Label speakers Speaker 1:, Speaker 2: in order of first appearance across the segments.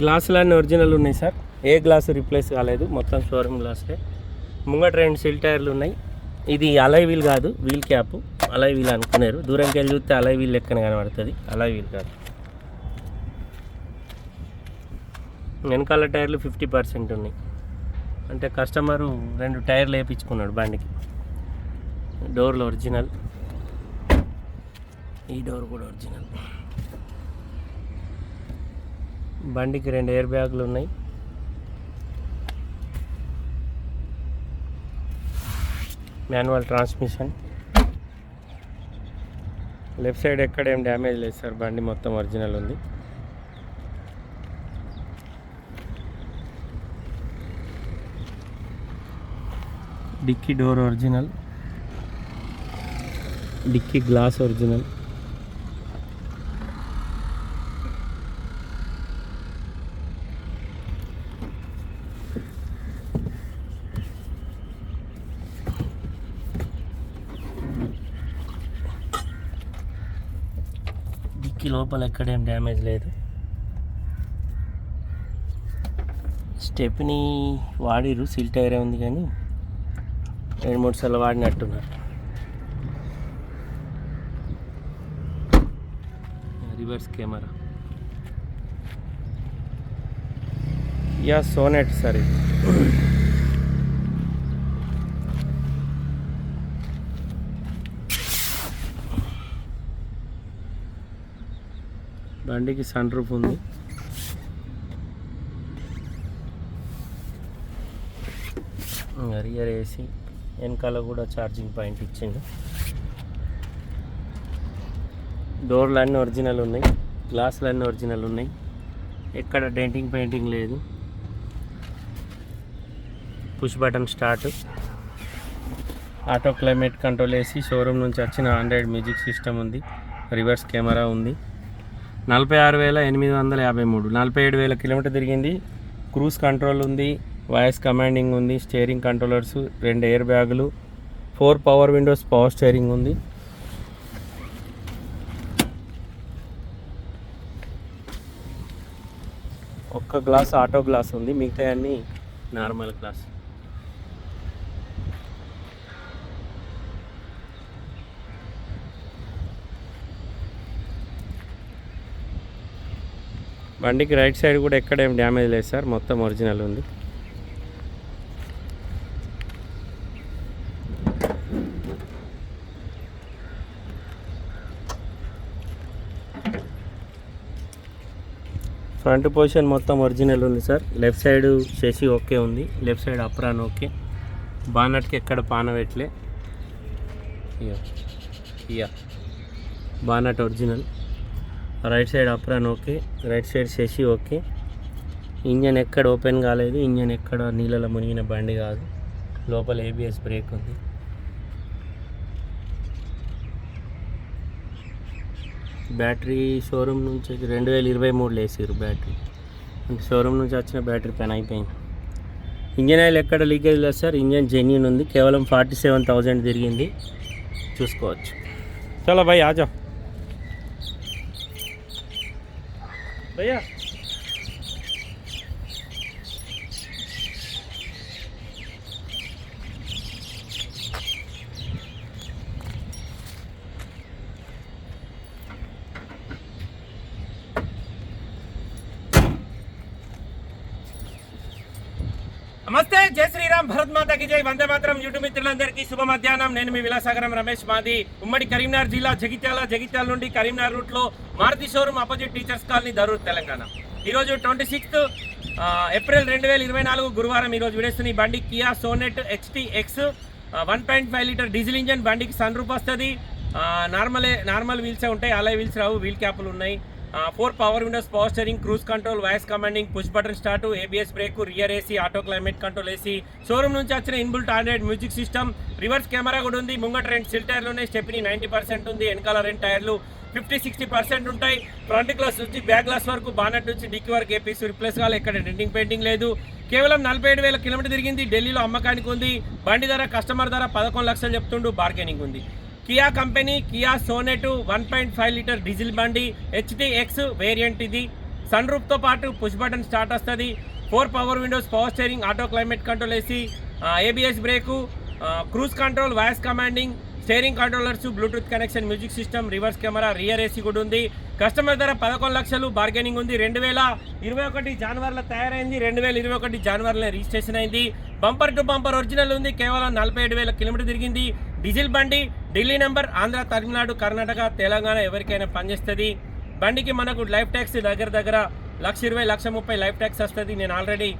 Speaker 1: గ్లాసులన్నీ original ఉన్నాయి sir. ఏ glass replace కాలేదు. మొత్తం షోరూమ్ గ్లాసే ముంగట రెండు సిల్ టైర్లు ఉన్నాయి. ఇది అలై వీల్ కాదు వీల్ క్యాప్. అలై వీల్ అనుకున్నారు దూరంకి వెళ్ళి చూస్తే అలై వీల్ లెక్కన కనబడుతుంది. అలై వీల్ కాదు. వెనకాల టైర్లు ఫిఫ్టీ పర్సెంట్ ఉన్నాయి. అంటే కస్టమరు రెండు టైర్లు వేయించుకున్నాడు బండికి. డోర్లు ఒరిజినల్. ఈ డోర్ కూడా ఒరిజినల్. బండికి రెండు ఎయిర్ బ్యాగులు ఉన్నాయి. Manual transmission. లెఫ్ట్ సైడ్ ఎక్కడ ఏం డ్యామేజ్ లేదు సార్ బండి మొత్తం ఒరిజినల్ ఉంది. Dicky door original. Dicky glass original. Dicky లోపల ఎక్కడేం డ్యామేజ్ లేదు. స్టెప్ని వాడిరు సీల్ టైరే ఉంది కానీ రెండు మూడు సార్లు వాడినట్టున్నారు. Reverse camera. Yeah Sonet sir ఇది. బండికి సన్ రూఫ్ ఉంది. రియర్ ఏసీ వెనకాల కూడా ఛార్జింగ్ పాయింట్ ఇచ్చిండు. డోర్లు అన్నీ ఒరిజినల్ ఉన్నాయి గ్లాసులు అన్నీ ఒరిజినల్ ఉన్నాయి. ఎక్కడ డెంటింగ్ పెయింటింగ్ లేదు. Push button start. Auto climate control వేసి షోరూమ్ నుంచి వచ్చిన ఆండ్రాయిడ్ మ్యూజిక్ సిస్టమ్ ఉంది. రివర్స్ కెమెరా ఉంది. నలభై ఆరు వేల ఎనిమిది వందల యాభై మూడు. నలభై ఏడు వేల కిలోమీటర్ తిరిగింది. క్రూజ్ కంట్రోల్ ఉంది. వాయిస్ కమాండింగ్ ఉంది. స్టీరింగ్ కంట్రోలర్స్ రెండు ఎయిర్ బ్యాగులు. Four power windows power steering ఉంది. ఒక్క గ్లాస్ ఆటో గ్లాస్ ఉంది. మిగతా అన్నీ నార్మల్ గ్లాస్. బండికి రైట్ సైడ్ కూడా ఎక్కడేం డ్యామేజ్ లేదు సార్ మొత్తం ఒరిజినల్ ఉంది. ఫ్రంట్ పొజిషన్ మొత్తం ఒరిజినల్ ఉంది సార్ లెఫ్ట్ సైడ్ చేసి ఓకే ఉంది లెఫ్ట్ సైడ్ అప్రాన్ ఓకే. బానట్కి ఎక్కడ పాన పెట్టలే ఇయా ఇయా bonnet original. Right side apron okay right side chassis okay. Engine ఎక్కడ ఓపెన్ కాలేదు ఇంజన్ ఎక్కడ నీళ్ళలో మునిగిన బండి కాదు. లోపల ఏబిఎస్ బ్రేక్ ఉంది. బ్యాటరీ షోరూమ్ నుంచి రెండు వేల ఇరవై మూడులో వేసారు బ్యాటరీ. అంటే షోరూమ్ నుంచి వచ్చిన బ్యాటరీ పెన్ అయిపోయింది. ఇంజన్ ఆయిల్ ఎక్కడ లీకేజ్ లేదు సార్ ఇంజన్ జెన్యున్ ఉంది. కేవలం ఫార్టీ సెవెన్ థౌజండ్ తిరిగింది. చూసుకోవచ్చు. చాలా భయ్ ఆజా. Oh. నమస్తే జై శ్రీరామ్ భరత్ మాతకి జై. వందే మాత్రం యూట్యూబ్ మిత్రులందరికీ శుభ మధ్యాహ్నం. నేను మీ విలాసాగరం రమేష్ మాది. ఉమ్మడి కరీంనగర్ జిల్లా జగిత్యాల జగిత్యాల నుండి కరీంనగర్ రూట్లో Maruti showroom opposite teachers colony Darur Telangana. ఈరోజు ట్వంటీ సిక్స్త్ ఏప్రిల్ రెండు వేల ఇరవై నాలుగు గురువారం ఈరోజు విడేస్తున్న ఈ బండి Kia Sonet HT X one point five litre diesel engine. బండికి సన్ రూప్ వస్తుంది నార్మలే నార్మల్ వీల్సే ఉంటాయి. అలా వీల్స్ రావు. వీల్ క్యాప్లు ఉన్నాయి. Four power windows power steering cruise control voice commanding push button start ABS brake rear AC auto climate control AC showroom నుంచి వచ్చిన inbuilt Android music system. Reverse camera కూడా ఉంది. ముంగట రెండు సిల్ టైర్లు స్టెప్ని నైంటీ పర్సెంట్ ఉంది. వెనకాల రెండు టైర్లు ఫిఫ్టీ సిక్స్టీ పర్సెంట్ ఉంటాయి. ఫ్రంట్ గ్లాస్ నుంచి బ్యాక్ గ్లాస్ వరకు బానట్ నుంచి డిక్కి వరకు ఏపీసీ రిప్లేస్ కావాలి? ఎక్కడ డెంటింగ్ పెయింటింగ్ లేదు. కేవలం నలభై ఏడు వేల కిలోమీటర్ తిరిగింది. ఢిల్లీలో అమ్మకానికి ఉంది. బండి ధర కస్టమర్ ధర పదకొండు లక్షలు చెప్తుండు. బార్గెనింగ్ ఉంది. Kia company Kia Sonet one point five litre diesel బండి హెచ్డిఎక్స్ వేరియంట్ ఇది. సన్ రూఫ్తో పాటు పుష్ బటన్ స్టార్ట్ వస్తుంది. Four power windows power steering auto climate control వేసి ABS brake cruise control voice commanding steering controllers Bluetooth connection music system reverse camera rear AC కూడా ఉంది. Customer ధర పదకొండు లక్షలు బార్గెనింగ్ ఉంది. రెండు వేల ఇరవై ఒకటి జనవరిలో తయారైంది. రెండు వేల ఇరవై ఒకటి జనవరిలో రిజిస్ట్రేషన్ అయింది. బంపర్ టు బంపర్ ఒరిజినల్ ఉంది. కేవలం నలభై ఏడు వేల కిలోమీటర్ తిరిగింది. డీజిల్ బండి ఢిల్లీ నెంబర్ ఆంధ్ర తమిళనాడు కర్ణాటక తెలంగాణ ఎవరికైనా పనిచేస్తుంది. బండికి మనకు లైఫ్ ట్యాక్స్ దగ్గర దగ్గర లక్ష ఇరవై లక్ష ముప్పై లైఫ్ ట్యాక్స్ వస్తుంది. నేను ఆల్రెడీ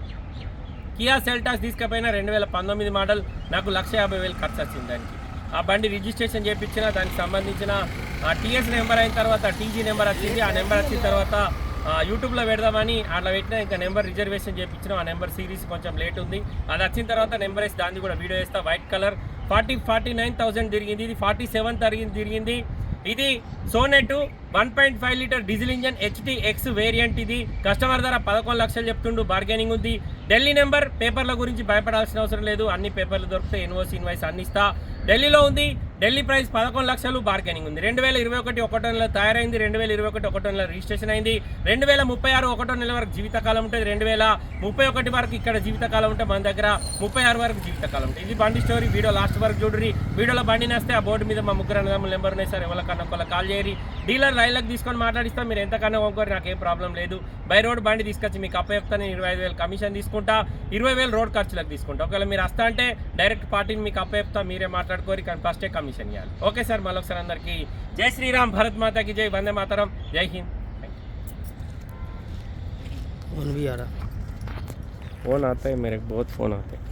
Speaker 1: కియా సెల్టాస్ తీసుకుపోయిన రెండు వేల పంతొమ్మిది మోడల్ నాకు లక్ష యాభై వేలు ఖర్చు వచ్చింది దానికి. ఆ బండి రిజిస్ట్రేషన్ చేయించిన దానికి సంబంధించిన టీఎస్ నెంబర్ అయిన తర్వాత టీజీ నెంబర్ వచ్చింది. ఆ నెంబర్ వచ్చిన తర్వాత యూట్యూబ్లో పెడదామని అట్లా పెట్టినా ఇంకా నెంబర్ రిజర్వేషన్ చేయించిన ఆ నెంబర్ సిరీస్ కొంచెం లేట్ ఉంది. అది వచ్చిన తర్వాత నెంబర్ వేసి దాన్ని కూడా వీడియో వేస్తా. White colour forty forty nine thousand తిరిగింది ఇది ఫార్టీ సెవెన్ తరిగింది తిరిగింది. ఇది Sonet one point five litre diesel engine HT X variant ఇది. కస్టమర్ ధర పదకొండు లక్షలు చెప్తుండు బార్గెనింగ్ ఉంది. ఢిల్లీ నెంబర్ పేపర్ల గురించి భయపడాల్సిన అవసరం లేదు. అన్ని పేపర్లు దొరుకుతాయి ఎన్ఓసి ఇన్వాయిస్ అన్ని ఇస్తా. ఢిల్లీలో ఉంది ఢిల్లీ ప్రైస్ పదకొండు లక్షలు బార్గెనింగ్ ఉంది. రెండు వేల ఇరవై ఒకటి ఒకటో నెల తయారైంది రెండు వేల ఇరవై ఒకటి ఒకటో నెల రిజిస్ట్రేషన్ అయింది. రెండు వేల ముప్పై ఆరు ఒకటో నెల వరకు జీవితకాలం ఉంటుంది. రెండు వేల ముప్పై ఒకటి వరకు ఇక్కడ జీవితకాలం ఉంటే మన దగ్గర ముప్పై ఆరు వరకు జీవితకాలం ఉంటుంది. ఇది బండి స్టోరీ. వీడియో లాస్ట్ వరకు చూడరి వీడియోలో బండి నేస్తే ఆ బోర్డు మీద మా ముగ్గురు అన్నదమ్ముల నెంబర్ ఉన్నాయి. సార్ ఎవరికన్నా ఒకళ్ళ కాల్ చేయరి డీలర్ రైళ్ళకి తీసుకొని మాట్లాడిస్తాం మీరు ఎంతకన్నా కొనుక్కోరు నాకేం ప్రాబ్లం లేదు బై రోడ్ బండి తీసుకొచ్చి మీకు అప్ప చెప్తాను నేను ఇరవై ఐదు వేలు కమిషన్ తీసుకుంటా ఇరవై వేలు రోడ్ ఖర్చులకు తీసుకుంటా ఒకవేళ మీరు వస్తా అంటే డైరెక్ట్ పార్టీని మీకు అప్ప చెప్తా మీరే మాట్లాడుకోరు కానీ ఫస్టే కమిషన్ ఇవ్వాలి ఓకే సార్ మళ్ళొకసారి అందరికీ జై శ్రీరామ్ భరత్ మాతాకి జై వందే మాతరం జై హింద్
Speaker 2: फोन भी आ रहा
Speaker 1: फोन आता है मेरे को बहुत फोन आते हैं